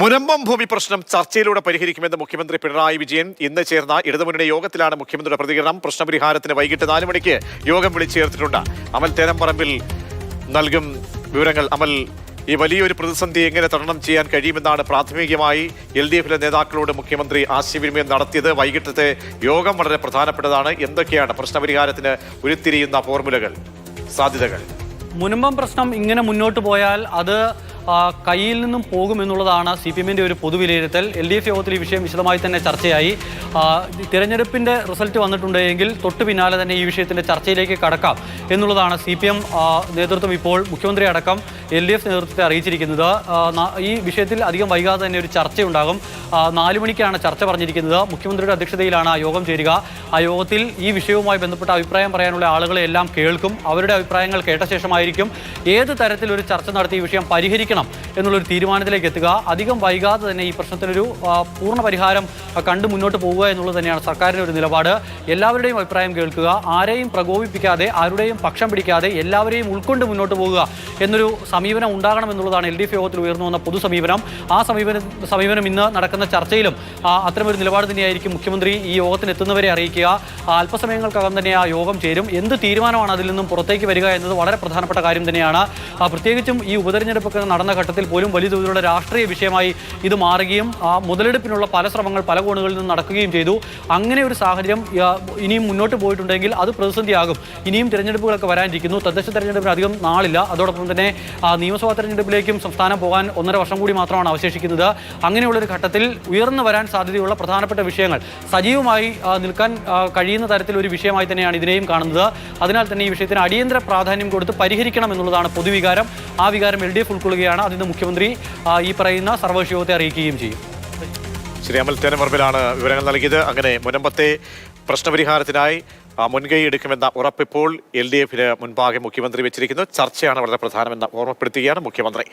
മുനമ്പം ഭൂമി പ്രശ്നം ചർച്ചയിലൂടെ പരിഹരിക്കുമെന്ന് മുഖ്യമന്ത്രി പിണറായി വിജയൻ ഇന്ന് ചേർന്ന ഇടതുമുന്നണി യോഗത്തിലാണ് മുഖ്യമന്ത്രിയുടെ പ്രതികരണം. പ്രശ്നപരിഹാരത്തിന് വൈകിട്ട് നാല് മണിക്ക് യോഗം വിളിച്ചു ചേർത്തിട്ടുണ്ട് അമൽ തേരമ്പറമ്പിൽ നൽകും വിവരങ്ങൾ. അമൽ ഈ വലിയൊരു പ്രതിസന്ധി എങ്ങനെ തരണം ചെയ്യാൻ കഴിയുമെന്നാണ് പ്രാഥമികമായി എൽ ഡി എഫിലെ നേതാക്കളോട് മുഖ്യമന്ത്രി ആശയവിനിമയം നടത്തിയത്. വൈകിട്ടത്തെ യോഗം വളരെ പ്രധാനപ്പെട്ടതാണ്. എന്തൊക്കെയാണ് പ്രശ്നപരിഹാരത്തിന് ഉരുത്തിരിയുന്ന ഫോർമുലകൾ സാധ്യതകൾ? മുനമ്പം പ്രശ്നം ഇങ്ങനെ മുന്നോട്ട് പോയാൽ അത് കയ്യിൽ നിന്നും പോകുമെന്നുള്ളതാണ് സി പി എമ്മിന്റെ ഒരു പൊതുവിലയിരുത്തൽ. എൽ ഡി എഫ് യോഗത്തിൽ ഈ വിഷയം വിശദമായി തന്നെ ചർച്ചയായി. തിരഞ്ഞെടുപ്പിന്റെ റിസൾട്ട് വന്നിട്ടുണ്ടെങ്കിൽ തൊട്ടു പിന്നാലെ തന്നെ ഈ വിഷയത്തിന്റെ ചർച്ചയിലേക്ക് കടക്കാം എന്നുള്ളതാണ് സി പി എം നേതൃത്വം ഇപ്പോൾ മുഖ്യമന്ത്രി അടക്കം എൽ ഡി എഫ് നേതൃത്വത്തെ അറിയിച്ചിരിക്കുന്നത്. ഈ വിഷയത്തിൽ അധികം വൈകാതെ തന്നെ ഒരു ചർച്ചയുണ്ടാകും. നാല് മണിക്കാണ് ചർച്ച പറഞ്ഞിരിക്കുന്നത്. മുഖ്യമന്ത്രിയുടെ അധ്യക്ഷതയിലാണ് ആ യോഗം ചേരുക. ആ യോഗത്തിൽ ഈ വിഷയവുമായി ബന്ധപ്പെട്ട അഭിപ്രായം പറയാനുള്ള ആളുകളെ എല്ലാം കേൾക്കും. അവരുടെ അഭിപ്രായങ്ങൾ കേട്ട ശേഷമായിരിക്കും ഏത് തരത്തിലൊരു ചർച്ച നടത്തി ഈ വിഷയം പരിഹരിക്കണം എന്നുള്ളൊരു തീരുമാനത്തിലേക്ക് എത്തുക. അധികം വൈകാതെ തന്നെ ഈ പ്രശ്നത്തിനൊരു പൂർണ പരിഹാരം കണ്ട് മുന്നോട്ട് പോവുക എന്നുള്ളത് തന്നെയാണ് സർക്കാരിന്റെ ഒരു നിലപാട്. എല്ലാവരുടെയും അഭിപ്രായം കേൾക്കുക. ആരെയും പ്രകോപിപ്പിക്കാതെ ആരുടെയും പക്ഷം പിടിക്കാതെ എല്ലാവരെയും ഉൾക്കൊണ്ട് മുന്നോട്ട് പോവുക എന്നൊരു സമീപനം ഉണ്ടാകണം എന്നുള്ളതാണ് എൽ ഡി എഫ് യോഗത്തിൽ ഉയർന്നു വന്ന പൊതു സമീപനം. ആ സമീപനം സമീപനം ഇന്ന് നടക്കുന്ന ചർച്ചയിലും ആ, അത്തരമൊരു നിലപാട് തന്നെയായിരിക്കും മുഖ്യമന്ത്രി ഈ യോഗത്തിന് എത്തുന്നവരെ അറിയിക്കുക അല്പസമയങ്ങൾക്കകം തന്നെ ആ യോഗം ചേരും. എന്ത് തീരുമാനമാണ് അതിൽ നിന്നും പുറത്തേക്ക് വരിക എന്നത് വളരെ പ്രധാനപ്പെട്ട കാര്യം തന്നെയാണ്. പ്രത്യേകിച്ചും ഈ ഉപതെരഞ്ഞെടുപ്പൊക്കെ നടന്ന ഘട്ടത്തിൽ പോലും വലിയ തോതിലുള്ള രാഷ്ട്രീയ വിഷയമായി ഇത് മാറുകയും മുതലെടുപ്പിനുള്ള പല ശ്രമങ്ങൾ പല കോണുകളിൽ നിന്നും നടക്കുകയും ചെയ്തു. അങ്ങനെ ഒരു സാഹചര്യം ഇനിയും മുന്നോട്ട് പോയിട്ടുണ്ടെങ്കിൽ അത് പ്രതിസന്ധിയാകും. ഇനിയും തിരഞ്ഞെടുപ്പുകളൊക്കെ വരാനിരിക്കുന്നു. തദ്ദേശ തെരഞ്ഞെടുപ്പിന് അധികം നാളില്ല. അതോടൊപ്പം തന്നെ നിയമസഭാ തെരഞ്ഞെടുപ്പിലേക്കും സംസ്ഥാനം പോകാൻ ഒന്നര വർഷം കൂടി മാത്രമാണ് അവശേഷിക്കുന്നത്. അങ്ങനെയുള്ളൊരു ഘട്ടത്തിൽ ഉയർന്നു വരാൻ സാധ്യതയുള്ള പ്രധാനപ്പെട്ട വിഷയങ്ങൾ. സജീവമായി നിൽക്കാൻ കഴിയുന്ന തരത്തിൽ ഒരു വിഷയമായി തന്നെയാണ് ഇതിനെയും കാണുന്നത്. അതിനാൽ തന്നെ ഈ വിഷയത്തിന് അടിയന്തര പ്രാധാന്യം കൊടുത്ത് പരിഹരിക്കണം എന്നുള്ളതാണ് പൊതുവികാരം ആ വികാരം എൽ ഡി എഫ് ഉൾക്കൊള്ളുകയാണ്. അതിന് മുഖ്യമന്ത്രി ഈ പറയുന്ന സർവകക്ഷി യോഗത്തെ അറിയിക്കുകയും ചെയ്യും. ശ്രീ അമൽ തേനമർബിലാണ് വിവരങ്ങൾ നൽകിയത്. അങ്ങനെ മുനമ്പത്തെ പ്രശ്നപരിഹാരത്തിനായി മുൻകൈ എടുക്കുമെന്ന ഉറപ്പിപ്പോൾ എൽ ഡി എഫിന് മുൻപാകെ മുഖ്യമന്ത്രി വെച്ചിരിക്കുന്നു. ചർച്ചയാണ് വളരെ പ്രധാനമെന്ന് ഓർമ്മപ്പെടുത്തുകയാണ് മുഖ്യമന്ത്രി.